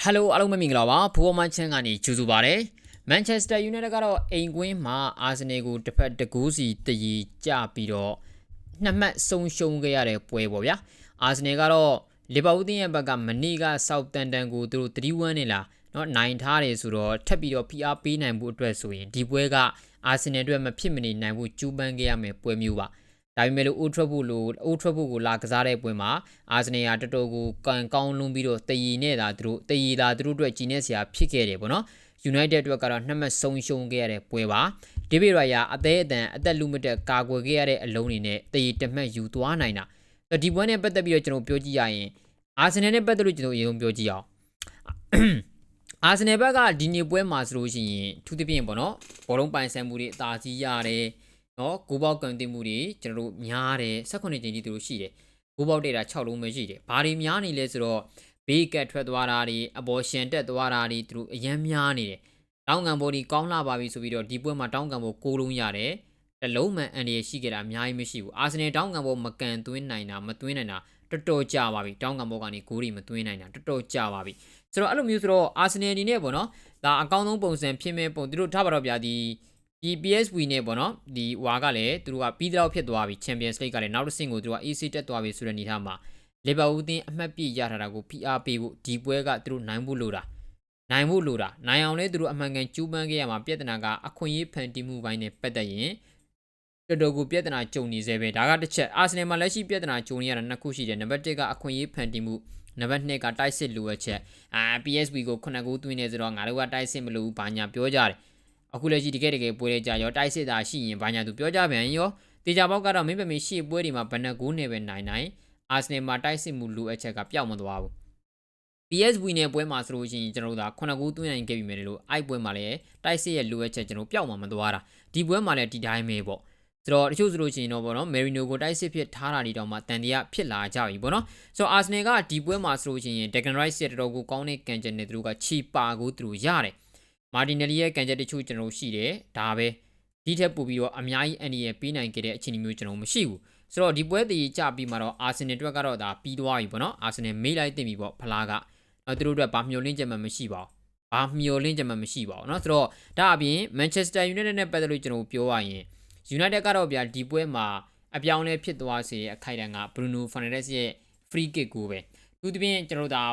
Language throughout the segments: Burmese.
ဟယ်လိုအားလုံးမင်္ဂလာပါဘူဝမန်ချန်ကနေကြိုဆိုပါရစေမန်ချက်စတာယူနိုက်တက်ကတော့အိမ်ကွင်းမှာအာဆင်နယ်ကိုတစ်ဖက်တကူးစီတရီကျပြီးတော့နှစ်မှတ်ဆုံးရှုံးခဲ့ရတဲ့ပွဲပေါ့ဗျာအာဆင်နယ်ကတော့လီဗာပူးသင်းရဲ့ဘက်ကမနေ့ကဆောက်တန်တန်ကိုသူတို့3-1နဲ့လားနော်နိုင်ထားတယ်ဆိုတော့ထပ်ပြီးတော့ဖိအားပေးနိုင်ဖို့အတွက်ဆိုရင်ဒီပွဲကအာဆင်နယ်အတွက်မဖြစ်မနေနိုင်ဖို့ကြိုးပမ်းခဲ့ရမယ့်ပွဲမျိုးပါ။ ဒါပေမဲ့လို့ Old Trafford လို့ Old Trafford ကိုလာကစားတဲ့ပွဲမှာအာဆင်နယ်ကတော်တော်ကိုကန်ကောင်းလွန်ပြီးတော့တည်ရည်နဲ့သာသူတို့တည်ရည်သာသူတို့အတွက်ကြီးနေစရာဖြစ်ခဲ့တယ်ပေါ့နော် United အတွက်ကတော့နှစ်မှတ်ဆုံးရှုံးခဲ့ရတဲ့ပွဲပါဒေးဗစ်ရိုင်ယာအသေးအတန်အသက်လူမတက်ကာကွယ်ခဲ့ရတဲ့အလုံးတွေနဲ့တည်ရည်တစ်မှတ်ယူသွားနိုင်တာအဲ့ဒီပွဲနဲ့ပတ်သက်ပြီးတော့ကျွန်တော်ပြောကြည့်ရရင်အာဆင်နယ်နဲ့ပတ်သက်လို့ကျွန်တော်အရင်ဆုံးပြောကြည့်အောင်အာဆင်နယ်ဘက်ကဒီနေ့ပွဲမှာဆိုလို့ရှိရင်ထူးသဖြင့်ပေါ့နော်ဘောလုံးပိုင်ဆိုင်မှုတွေအသာကြီးရတယ် နော်ဂိုးပေါက်ကန်တင်မှုတွေကျွန်တော်တို့များတယ်18ချိန်ကြီးသူတို့ရှိတယ်ဂိုးပေါက်တဲ့တာ6လုံးပဲရှိတယ်ဘာတွေများနေလဲဆိုတော့ဘေးကတ်ထွက်သွားတာတွေအပေါ်ရှင်တက်သွားတာတွေသူတို့အရန်များနေတယ်တောင်းကန်ဘော်ဒီကောင်းလာပါပြီဆိုပြီးတော့ဒီပွဲမှာတောင်းကန်ဘော်6လုံးရတယ်တလုံးမှန်အန်ရရှိကြတာအများကြီးမရှိဘူးအာဆင်နယ်တောင်းကန်ဘော်မကန်သွင်းနိုင်တာမသွင်းနိုင်တာတော်တော်ကြာပါပြီတောင်းကန်ဘော်ကနေဂိုးတွေမသွင်းနိုင်တာတော်တော်ကြာပါပြီဆိုတော့အဲ့လိုမျိုးဆိုတော့အာဆင်နယ်အနေနဲ့ပေါ့နော်ဒါအကောင်းဆုံးပုံစံဖြစ်မဲ့ပုံသူတို့ထားပါတော့ဗျာဒီ ဒီ PSV နဲ့ပေါ့နော်ဒီဟွာကလည်းသူတို့ကပြီးတော့ဖြစ်သွားပြီ Champions League ကလည်းနောက်တစ်ဆင့်ကိုသူတို့က AC တက်သွားပြီဆိုတဲ့အနေထားမှာလီဗာပူးတင်းအမှတ်ပြရထားတာကို PR ပေးဖို့ဒီပွဲကသူတို့နိုင်ဖို့လိုတာနိုင်ဖို့လိုတာနိုင်အောင်လဲသူတို့အမှန်ကန်ကျူးပန်းခဲ့ရမှာပြဿနာကအခွင့်အရေးဖန်တီးမှုပိုင်းနဲ့ပတ်သက်ရင်တော်တော်ကိုပြဿနာကြုံနေစေပဲဒါကတစ်ချက်အာဆင်နယ်မှာလက်ရှိပြဿနာကြုံနေရတာနှစ်ခုရှိတယ်နံပါတ်1ကအခွင့်အရေးဖန်တီးမှုနံပါတ်2ကတိုက်စစ်လိုအပ်ချက်အာ PSV ကိုခုနှစ်ခုသွင်းနေဆိုတော့ငါတို့ကတိုက်စစ်မလို့ဘာညာပြောကြတယ် အခုလက်ရှိတကယ်တကယ်ပွဲလေးကြရောတိုက်စစ်တာရှိရင်ဘာညာသူပြောကြပြန်ရောတေချာပေါက်ကတော့မင်းပမေရှေ့ပွဲတွေမှာဘဏ္ဍကူးနေပဲနိုင်နိုင်အာဆင်နယ်မှာတိုက်စစ်မှုလိုအပ်ချက်ကပျောက်မသွားဘူး PSV နဲ့ပွဲမှာဆိုလို့ရှိရင်ကျွန်တော်တို့ကခုနှစ်ခုသွင်းနိုင်ခဲ့ပြီမယ်လို့အိုက်ပွဲမှာလည်းတိုက်စစ်ရဲ့လိုအပ်ချက်ကျွန်တော်ပျောက်မှာမသွားတာဒီပွဲမှာလည်းဒီတိုင်းပဲပေါ့ဆိုတော့တချို့ဆိုလို့ရှိရင်တော့ဗောနော်မယ်ရီနိုကိုတိုက်စစ်ဖြစ်ထားတာဒီတောင်မှတန်တရားဖြစ်လာကြပြီဗောနော်ဆိုတော့အာဆင်နယ်ကဒီပွဲမှာဆိုလို့ရှိရင် Declan Rice ရဲ့တော်တော်ကိုကောင်းတဲ့ကန်ချက်နဲ့သူတို့ကချီပါကိုသူတို့ရတယ် မာတီနယ်လီရဲ့ကန်ချက်တချို့ကျွန်တော်ရှိတယ်ဒါပဲဒီထက်ပိုပြီးတော့အများကြီးအန်ဒီရဲ့ပေးနိုင်ခဲ့တဲ့အခြေအနေမျိုးကျွန်တော်မရှိဘူးဆိုတော့ဒီပွဲတည်ကြပြီးမှတော့အာဆင်နယ်အတွက်ကတော့ဒါပြီးသွားပြီဗောနော်အာဆင်နယ်မေးလိုက်တင်ပြီဗောဖလားကအဲသူတို့အတွက်ဘာမျှော်လင့်ချက်မှမရှိပါဘူးဘာမျှော်လင့်ချက်မှမရှိပါဘူးเนาะဆိုတော့ဒါအပြင် Manchester United နဲ့ပတ်သက်လို့ကျွန်တော်ပြောရရင် United ကတော့ဗျာဒီပွဲမှာအပြောင်းလဲဖြစ်သွားစေတဲ့အခိုက်အတန့်က Bruno Fernandes ရဲ့ free kick ကိုပဲ သူတပြင်းကျွန်တော်ဒါ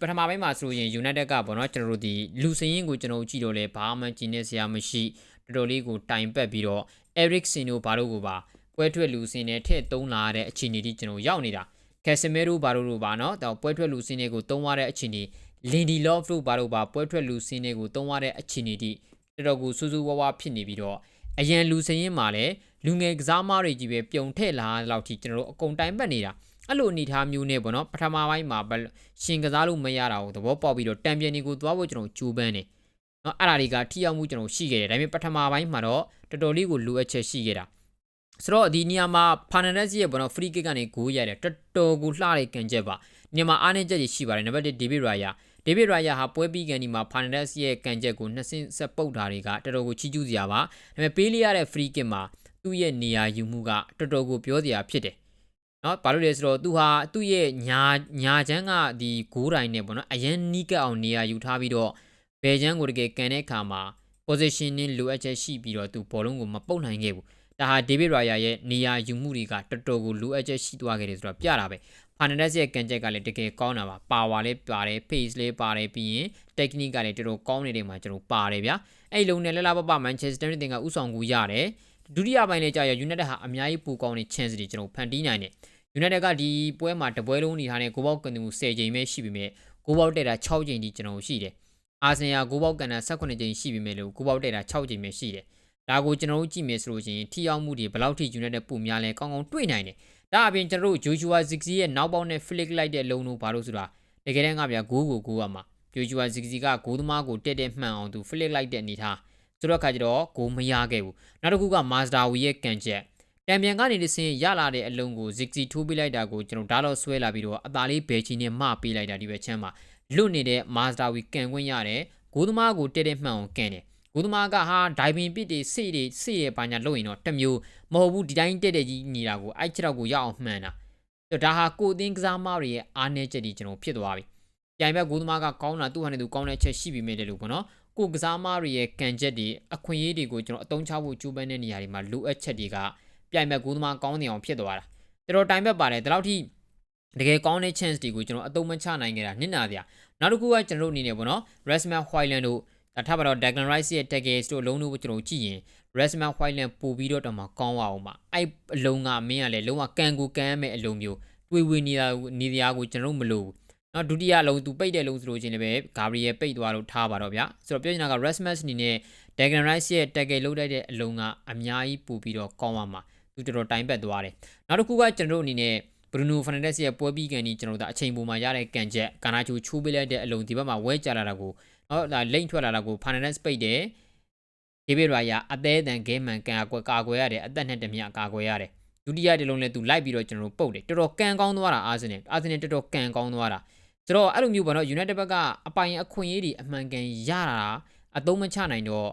ပထမပိုင်းမှာဆိုရင် United ကပေါ့နော်ကျွန်တော်တို့ဒီလူစရင်ကိုကျွန်တော်ကြည့်တော့လဲဘာမှကျင်းနေစရာမရှိတော်တော်လေးကိုတိုင်ပတ်ပြီးတော့ Ericsson တို့ဘာလို့ကိုပါပွဲထွက်လူစင်နဲ့ထည့်သုံးလာတဲ့အခြေအနေတိကျွန်တော်ရောက်နေတာ Casemiro ဘာလို့တို့ပါနော်တော့ပွဲထွက်လူစင်တွေကိုသုံးရတဲ့အခြေအနေ Lindelof တို့ဘာလို့ပါပွဲထွက်လူစင်တွေကိုသုံးရတဲ့အခြေအနေတိတော်တော်ကိုစူးစူးဝါးဝါဖြစ်နေပြီးတော့အရန်လူစရင်မှာလည်းလူငယ်ကစားမတွေကြီးပဲပြုံထည့်လာတဲ့လောက်ထိကျွန်တော်တို့အကုန်တိုင်ပတ်နေတာ။ အဲ့လိုအနေထားမျိုးနဲ့ပေါ့နော်ပထမပိုင်းမှာရှင်ကစားလို့မရတာကိုသဘောပေါက်ပြီးတော့တံပြန်တွေကိုသွားဖို့ကျွန်တော်ကြိုးပမ်းနေနော်အဲ့ဒါတွေကထိရောက်မှုကျွန်တော်ရှိခဲ့တယ်ဒါပေမဲ့ပထမပိုင်းမှာတော့တော်တော်လေးကိုလိုအပ်ချက်ရှိခဲ့တာဆိုတော့ဒီနေရာမှာဖာနန်ဒက်စ်ရဲ့ဘောနော် free kick ကနေဂိုးရတယ်တော်တော်ကိုလှတဲ့ကန်ချက်ပါနေရာမှာအားနည်းချက်ကြီးရှိပါတယ်နံပါတ်1ဒေးဗစ်ရာယာဒေးဗစ်ရာယာဟာပွဲပြီးကန်ဒီမှာဖာနန်ဒက်စ်ရဲ့ကန်ချက်ကိုနှစ်ဆင့်ဆက်ပုတ်တာတွေကတော်တော်ကိုချီးကျူးစရာပါဒါပေမဲ့ပေးလိုက်ရတဲ့ free kick မှာသူ့ရဲ့နေရာယူမှုကတော်တော်ကိုပြောစရာဖြစ်တယ် နော်ဘာလို့လဲဆိုတော့သူဟာသူ့ရဲ့ညာညာချမ်းကဒီဂိုးတိုင်းနဲ့ပေါ့နော်အရန်နီးကပ်အောင်နေရာယူထားပြီးတော့ဘယ်ချမ်းကိုတကယ်ကန်တဲ့အခါမှာ positioning လိုအပ်ချက်ရှိပြီးတော့သူဘောလုံးကိုမပုတ်နိုင်ခဲ့ဘူးဒါဟာဒေးဗစ်ရာယာရဲ့နေရာယူမှုတွေကတော်တော်ကိုလိုအပ်ချက်ရှိသွားခဲ့တယ်ဆိုတော့ပြတာပဲဖာနန်ဒက်စ်ရဲ့ကန်ချက်ကလည်းတကယ်ကောင်းတာပါပါဝါလေးပါတယ် pace လေးပါတယ်ပြီးရင် technique ကလည်းတော်တော်ကောင်းနေတဲ့မှာကျွန်တော်ပါတယ်ဗျာအဲ့လုံးနဲ့လလပပ Manchester United ကဥဆောင်ကူရတယ် ဒုတိယပိုင်းလေးကြာရ United ဟာအများကြီးပိုကောင်းတဲ့ chance တွေကျွန်တော်ဖန်တီးနိုင်တယ် United ကဒီပွဲမှာတပွဲလုံးနေထားတဲ့ဂိုးပေါက်ကန်မှု10ချိန်ပဲရှိပြီမဲ့ဂိုးပေါက်တက်တာ6ချိန်ဒီကျွန်တော်ရှိတယ်အာဆင်ယာဂိုးပေါက်ကန်တာ18ချိန်ရှိပြီမဲ့လို့ဂိုးပေါက်တက်တာ6ချိန်ပဲရှိတယ်ဒါကိုကျွန်တော်တို့ကြည့်မယ်ဆိုလို့ရှိရင်ထိရောက်မှုတွေဘယ်လောက်ထိ United ပုံများလဲကောင်းကောင်းတွေ့နိုင်တယ်ဒါအပြင်ကျွန်တော်တို့ Joshua Ziggy ရဲ့နောက်ပေါက်နဲ့ flick လိုက်တဲ့လုံလို့ဘာလို့ဆိုတာတကယ်တမ်းကဗျာဂိုးကိုဂိုးရမှာ Joshua Ziggy ကဂိုးသမားကိုတက်တဲ့မှန်အောင်သူ flick လိုက်တဲ့အနေထား ဆိုတော့အခါကျတော့ဂိုးမရခဲ့ဘူးနောက်တစ်ခုက Mazda Wii ရဲ့ကန်ချက်တံပြန်ကနေတဆင်းရလာတဲ့အလုံးကို Ziggy ထိုးပေးလိုက်တာကိုကျွန်တော်ဓာတ်တော့ဆွဲလာပြီးတော့အသားလေးဘယ်ချီနဲ့မပေးလိုက်တာဒီဘက်ချမ်းမှာလွတ်နေတဲ့ Mazda Wii ကန်ခွင့်ရတယ်ဂိုးသမားကိုတက်တဲ့မှန်အောင်ကန်တယ်ကိုသမားကဟာဒိုင်ပင်ပစ်တွေစိတ်တွေစိတ်ရဲ့ဘာညာလုပ်ရင်တော့တမျိုးမဟုတ်ဘူးဒီတိုင်းတက်တဲ့ကြီးနေတာကိုအဲ့ချက်တော့ကိုရအောင်မှန်တာဒါဟာကိုအသင်းကစားမတွေရဲ့အားနည်းချက်တွေကျွန်တော်ဖြစ်သွားပြီပြိုင်ဘက်ဂိုးသမားကကောင်းတာသူ့ဟာနဲ့သူကောင်းတဲ့ချက်ရှိပြီမဲ့တယ်လို့ပေါ့နော် ကိုကစားမားတွေရဲ့ကန်ချက်တွေအခွင့်အရေးတွေကိုကျွန်တော်အသုံးချဖို့ကြိုးပမ်းတဲ့နေရာတွေမှာလိုအပ်ချက်တွေကပြိုင်ဘက်ဂိုးသမားကောင်းနေအောင်ဖြစ်သွားတာတော်တော်တိုင်ဘက်ပါတယ်ဒီလောက်ထိတကယ်ကောင်းတဲ့ chance တွေကိုကျွန်တော်အသုံးမချနိုင်ခဲ့တာနစ်နာစရာနောက်တစ်ခုကကျွန်တော်တို့အနေနဲ့ပေါ့နော် Rasmus Hojlund တို့ထားပါတော့ Declan Rice ရဲ့ tackles တို့အလုံးတို့ကျွန်တော်ကြည့်ရင် Rasmus Hojlund ပို့ပြီးတော့တော့မှကောင်းသွားအောင်ပါအဲ့အလုံးကမင်းကလည်းလုံးဝကန်ကိုကန်ရမယ့်အလုံးမျိုးတွေးဝေနေတာနေတရားကိုကျွန်တော်တို့မလို့ဘူး နော်ဒုတိယလုံးသူပိတ်တဲ့လုံးဆိုလို့ချင်းလည်းပဲဂါဘရီယယ်ပိတ်သွားလို့ထားပါတော့ဗျာဆိုတော့ပြောချင်တာက Rasmus အနေနဲ့ Declan Rice ရဲ့ tackle လုပ်လိုက်တဲ့အလုံးကအများကြီးပို့ပြီးတော့ကောင်းသွားမှာသူတော်တော်တိုင်ပတ်သွားတယ်နောက်တစ်ခုကကျွန်တော်တို့အနေနဲ့ Bruno Fernandes ရဲ့ပွဲပြီးကန်ဒီကျွန်တော်တို့အချိန်ပုံမှာရတဲ့ကန်ချက်ကာနာချိုချိုးပေးလိုက်တဲ့အလုံးဒီဘက်မှာဝဲကြလာတာကိုနော်ဒါလိမ့်ထွက်လာတာကို Fernandes ပိတ်တယ်ဒေးဗစ်ရာယာအသေးအတန်ဂဲမန်ကန်အကွက်ကာကွယ်ရတယ်အသက်နဲ့တမျှကာကွယ်ရတယ်ဒုတိယတလုံးနဲ့သူလိုက်ပြီးတော့ကျွန်တော်တို့ပုတ်တယ်တော်တော်ကန်ကောင်းသွားတာအာဆင်နယ်အာဆင်နယ်တော်တော်ကန်ကောင်းသွားတာ ဆိုတော့အဲ့လိုမျိုးပေါ့နော် United ဘက်ကအပိုင်အခွင့်အရေးတွေအမှန်ကန်ရတာအသုံးမချနိုင်တော့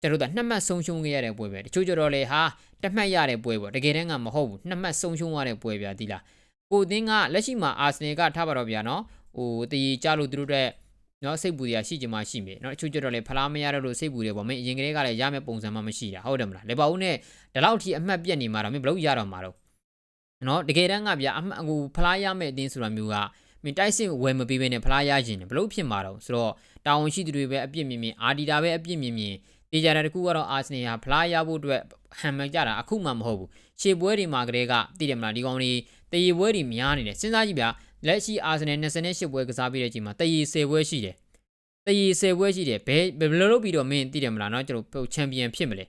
ကျွန်တော်တို့ကနှစ်မှတ်ဆုံးရှုံးခဲ့ရတဲ့ပွဲပဲတချို့ကြတော့လေဟာတစ်မှတ်ရတဲ့ပွဲပေါ့တကယ်တမ်းကမဟုတ်ဘူးနှစ်မှတ်ဆုံးရှုံးရတဲ့ပွဲဗျာဒီလားကိုသင်းကလက်ရှိမှာအာဆင်နယ်ကထားပါတော့ဗျာနော်ဟိုတည်ကြလို့သူတို့တဲ့နော်စိတ်ပူရရှိချင်မှရှိမယ်နော်အချို့ကြတော့လေဖလားမရတော့လို့စိတ်ပူတယ်ပေါ့မင်းအရင်ကလေးကလည်းရမယ့်ပုံစံမှမရှိတာဟုတ်တယ်မလားလေပါဦးနဲ့ဒီလောက်ထိအမှတ်ပြက်နေမှာတော့မင်းဘလို့ရတော့မှာတော့နော်တကယ်တမ်းကဗျာအမှတ်ဟိုဖလားရမယ့်အတင်းဆိုတာမျိုးက မင်းတိုက်စစ်ဝယ်မပေးဘဲနဲ့ဖလားရခြင်းဘလို့ဖြစ်မှာတော့ဆိုတော့တာဝန်ရှိသူတွေပဲအပြစ်မြင်မြင်အာဒီတာပဲအပြစ်မြင်မြင်တေချာတဲ့တကူကတော့အာဆင်နယ်ဟာဖလားရဖို့အတွက်ဟန်မကြတာအခုမှမဟုတ်ဘူးရှေ့ပွဲတွေမှာကလေးကတည်တယ်မလားဒီကောင်တွေတည်ရပွဲတွေများနေတယ်စဉ်းစားကြည့်ဗျာလက်ရှိအာဆင်နယ်28ပွဲကစားပြီးတဲ့အချိန်မှာတည်ရ10ပွဲရှိတယ်တည်ရ10ပွဲရှိတယ်ဘယ်ဘယ်လိုလုပ်ပြီးတော့မင်းတည်တယ်မလားเนาะကျွန်တော်ချန်ပီယံဖြစ်မလဲ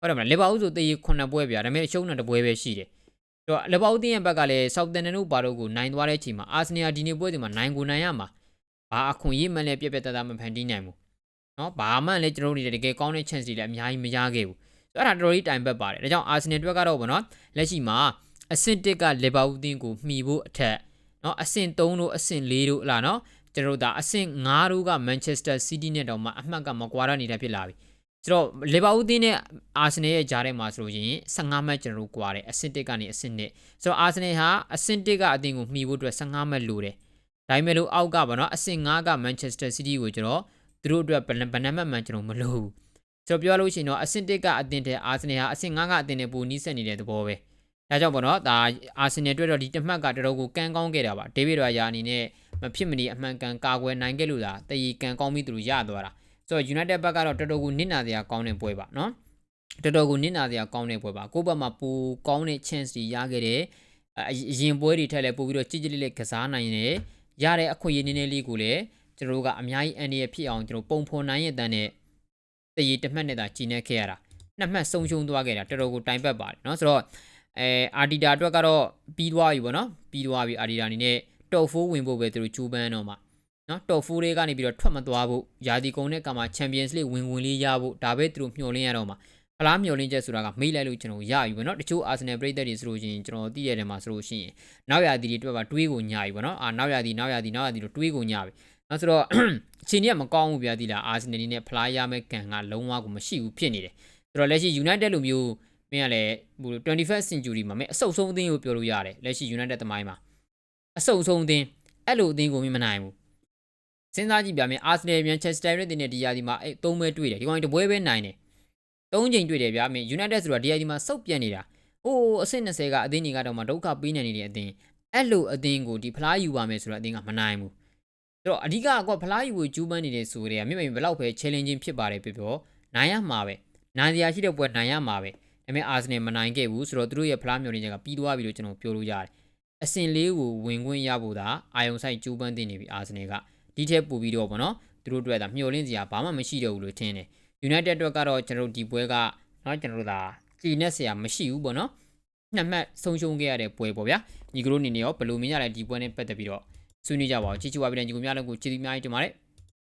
ဟုတ်တယ်မလားလေဘာဦးဆိုတည်ရ9ပွဲဗျာဒါပေမဲ့အရှုံးတဲ့ပွဲပဲရှိတယ် တော့လေဘောက်တင်းရဲ့ဘက်ကလည်းဆောက်တန်နတို့ဘာတို့ကိုနိုင်သွားတဲ့အချိန်မှာအာဆင်နယ်ဒီနေ့ပွဲဒီမှာနိုင်ကိုနိုင်ရမှာဘာအခွင့်အရေးမှလည်းပြက်ပြက်တသားမဖန်တီးနိုင်ဘူးနော်ဘာမှလည်းကျွန်တော်တို့တကယ်ကောင်းတဲ့ chance တွေလည်းအများကြီးမရခဲ့ဘူးဆိုတော့အဲ့ဒါတော်တော်ကြီးတိုင်ပတ်ပါတယ်ဒါကြောင့်အာဆင်နယ်အတွက်ကတော့ဗောနော်လက်ရှိမှာအဆင့်1ကလေဘောက်တင်းကိုမှီဖို့အထက်နော်အဆင့်3တို့အဆင့်4တို့လာနော်ကျွန်တော်တို့ဒါအဆင့်5တို့က Manchester City နဲ့တော့မှအမှတ်ကမကွာရနေတာဖြစ်လာပြီ ဆိုတော့လီဗာပူးတင်းနဲ့အာဆင်နယ်ရဲ့ဂျားထဲမှာဆိုလို့ရင်15မှတ်ကျွန်တော်တို့ကွာတယ်အဆင့်1ကနေအဆင့်2ဆိုတော့အာဆင်နယ်ဟာအဆင့်1ကအတင်းကိုမှီဖို့အတွက်15မှတ်လိုတယ်ဒါပေမဲ့လို့အောက်ကပါနော်အဆင့်5က Manchester City ကိုကျွန်တော်သူတို့အတွက်ဘယ်နှမှတ်မှန်ကျွန်တော်မလိုဘူးဆိုတော့ပြောလို့ရှိရင်တော့အဆင့်1ကအတင်းတဲ့အာဆင်နယ်ဟာအဆင့်5ကအတင်းနဲ့ပိုနီးစပ်နေတဲ့သဘောပဲဒါကြောင့်ပေါ့နော်ဒါအာဆင်နယ်အတွက်တော့ဒီတစ်မှတ်ကတော်တော်ကိုကန်းကောင်းခဲ့တာပါဒေးဗစ်ရာယာအနေနဲ့မဖြစ်မနေအမှန်ကန်ကာကွယ်နိုင်ခဲ့လို့သာတည်ရကန်ကောင်းပြီးသူတို့ရသွားတာ ဆိုတော့ United ဘက်ကတော့တော်တော်ကိုနစ်နာစရာကောင်းတဲ့ပွဲပါနော်တော်တော်ကိုနစ်နာစရာကောင်းတဲ့ပွဲပါကိုယ့်ဘက်မှာပိုကောင်းတဲ့ chance တွေရခဲ့တယ်အရင်ပွဲတွေထက်လည်းပို့ပြီးတော့ကြည်ကြည်လေးလေးကစားနိုင်တယ်ရတဲ့အခွင့်အရေးနည်းနည်းလေးကိုလည်းကျွန်တော်တို့ကအများကြီးအန်ဒီရဖြစ်အောင်ကျွန်တော်ပုံဖော်နိုင်ရတဲ့နဲ့တည်ရတစ်မှတ်နဲ့သာကြည်နေခဲ့ရတာနှစ်မှတ်ဆုံးရှုံးသွားခဲ့တာတော်တော်ကိုတိုင်ပတ်ပါတယ်เนาะဆိုတော့အဲအာဒီတာအတွက်ကတော့ပြီးသွားပြီပေါ့နော်ပြီးသွားပြီအာဒီတာအနေနဲ့တော့4ဝင်ဖို့ပဲသူတို့ကြိုးပမ်းတော့မှာ နော်တော့4တွေကနေပြီးတော့ထွက်မသွားဖို့ယာဒီကုံနဲ့ကမှာချန်ပီယံစ်လိဝင်ဝင်လေးရဖို့ဒါပဲသူတို့မျှော်လင့်ရတော့မှာဖလားမျှော်လင့်ချက်ဆိုတာကမေးလိုက်လို့ကျွန်တော်ရပြီပေါ့နော်တချို့အာဆင်နယ်ပရိသတ်တွေဆိုလို့ရှိရင်ကျွန်တော်သိရတယ်မှာဆိုလို့ရှိရင်နောက်ရာသီတွေအတွက်ပါတွေးကိုညာပြီပေါ့နော်အာနောက်ရာသီနောက်ရာသီနောက်ရာသီတို့တွေးကိုညာပြီနော်ဆိုတော့အချိန်ကြီးကမကောင်းဘူးဗျာဒီလားအာဆင်နယ်နေနဲ့ဖလားရမယ့်ကံကလုံးဝကိုမရှိဘူးဖြစ်နေတယ်ဆိုတော့လက်ရှိ United လိုမျိုးမင်းကလည်းဟို 21st century မှာမင်းအဆုတ်ဆုံးအသင်းကိုပြောလို့ရတယ်လက်ရှိ United သမိုင်းမှာအဆုတ်ဆုံးအသင်းအဲ့လိုအသင်းကိုမင်းမနိုင်ဘူး စဉ်းစားကြည့်ပြမယ်အာဆင်နယ်မြန်ချက်စတာယူနိုက်တက်နဲ့ဒီယာဒီမှာအဲ့သုံးပဲတွေ့တယ်ဒီကောင်တပွဲပဲနိုင်တယ်သုံးချိန်တွေ့တယ်ဗျာမင်း United ဆိုတာဒီယာဒီမှာစုပ်ပြတ်နေတာအိုးအဆင့်20ကအသင်းတွေကတော့မှဒုက္ခပေးနေနေတဲ့အသင်းအဲ့လိုအသင်းကိုဒီဖလားယူပါမယ်ဆိုတော့အသင်းကမနိုင်ဘူးဆိုတော့အဓိကကဖလားယူကိုကျူးပန်းနေတဲ့ဆိုကြတဲ့မြင့်မြင့်ဘယ်လောက်ပဲ challenging ဖြစ်ပါတယ်ပြပြောနိုင်ရမှာပဲနိုင်စရာရှိတဲ့ပွဲနိုင်ရမှာပဲဒါပေမဲ့အာဆင်နယ်မနိုင်ခဲ့ဘူးဆိုတော့သူတို့ရဲ့ဖလားမျော်လင့်ချက်ကပြီးသွားပြီလို့ကျွန်တော်ပြောလို့ရတယ်အဆင့်လေးကိုဝင်ခွင့်ရဖို့သာအာယုံဆိုင်ကျူးပန်းတင်နေပြီအာဆင်နယ်က ဒီထက်ပိုပြီးတော့ဗောနော်သူတို့အတွက်ဒါမျှော်လင့်စရာဘာမှမရှိတော့ဘူးလို့ထင်တယ် United အတွက်ကတော့ကျွန်တော်ဒီပွဲကနော်ကျွန်တော်တို့ဒါကြည်နဲ့စရာမရှိဘူးဗောနော်နှစ်မှတ်ဆုံးရှုံးခဲ့ရတဲ့ပွဲပေါ့ဗျာညီကလေးအနေနဲ့ရောဘယ်လိုမြင်ရလဲဒီပွဲနဲ့ပတ်သက်ပြီးတော့ဆွေးနွေးကြပါအောင်ချီချူပါပြည်တဲ့ညီကိုများလည်းကိုကျေးဇူးများကြီးတင်ပါတယ်